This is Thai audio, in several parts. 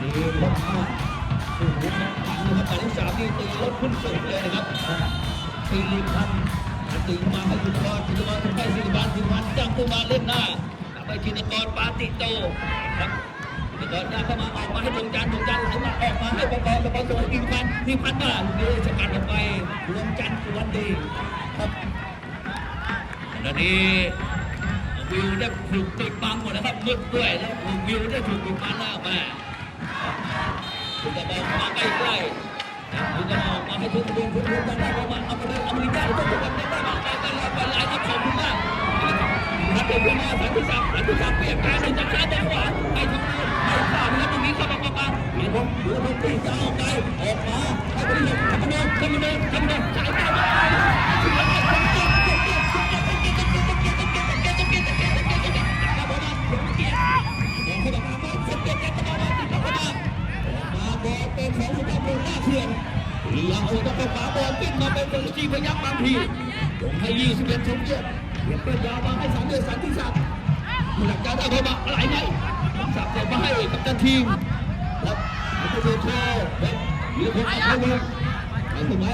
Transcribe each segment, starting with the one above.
ดีลงมาโอ้โหแข่งขันนะครับหมายเลขสามนี่ตีรถขึ้นสูงเลยนะครับตีลีพันตีมาให้ยุทธกรยุทธกรทำไปสิริบาลสิริบาลจังตัวมาเล่นหน้ากลับไปชินกรปาติโตครับชินกรหน้าเข้ามาออกมาให้ดวงจันทร์ดวงจันทร์ไหลมาออกมาให้ประกรณ์ปกรณ์ส่งให้กินพันที่พันมาลูกนี้สกัดออกไปดวงจันทร์สุวรรณดีครับตอนนี้วิวได้ถูกปิดบังหมดนะครับมืดด้วยแล้ววิวได้ถูกปิดบังหน้ามา คุณจะบกมาใกล้ๆคุณจะบอกมาให้ทุกคนทุกคนกันได้ประมาณอเมริกาอเมริกาทุกคนได้ได้มาได้ได้ไปหลายครับขอบคุณมากนักเตะขึ้นมาสันติศักดิ์สันติศักดิ์เปลี่ยนการหนึ่งจากซ้ายไปขวาไปทางนู้นไปขวาแล้วตรงนี้เข้ามาเข้ามาเดี๋ยวผมเดี๋ยวผมตีจะออกไปออกมาให้ไปเลยทำมาเดินทำเดินทำมาเดิน ยังโอ้ต้องเป็นฝาบอลปิ้นมาเป็นเบอร์จีพยักบางทีลงให้ยี่สิบเอ็ดชมเกียรติเกียรติเป็นยาวมาให้สามเดือนสันติศักดิ์หลักการได้เข้ามาอะไรไหมสับเสร็จมาให้กับตันทีมแล้วมันจะโดนโชว์แล้วมีคนเอาเข้ามาไอ้คนไหน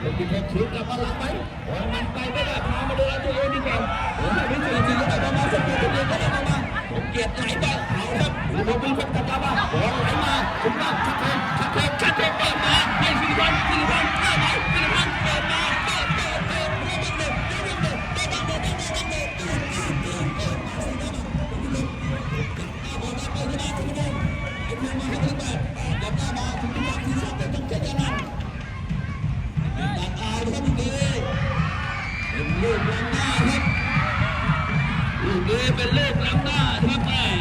เป็นที่พกถือกลับมาหลังไหมโอ้มันไปไม่ได้พามาดูแลตัวเองดีกว่าโอ้ไม่เป็นจริงๆก็ได้มาสักเดือนเดียวก็ได้มาผมเกียรติไหลไปเอาครับผมมีคนกลับมาโอ้ไหล เจตนันเป็นตัดอาครับลูกนี้เป็นลูกล้ำหน้าครับลูกนี้เป็นลูกล้ำหน้าครับ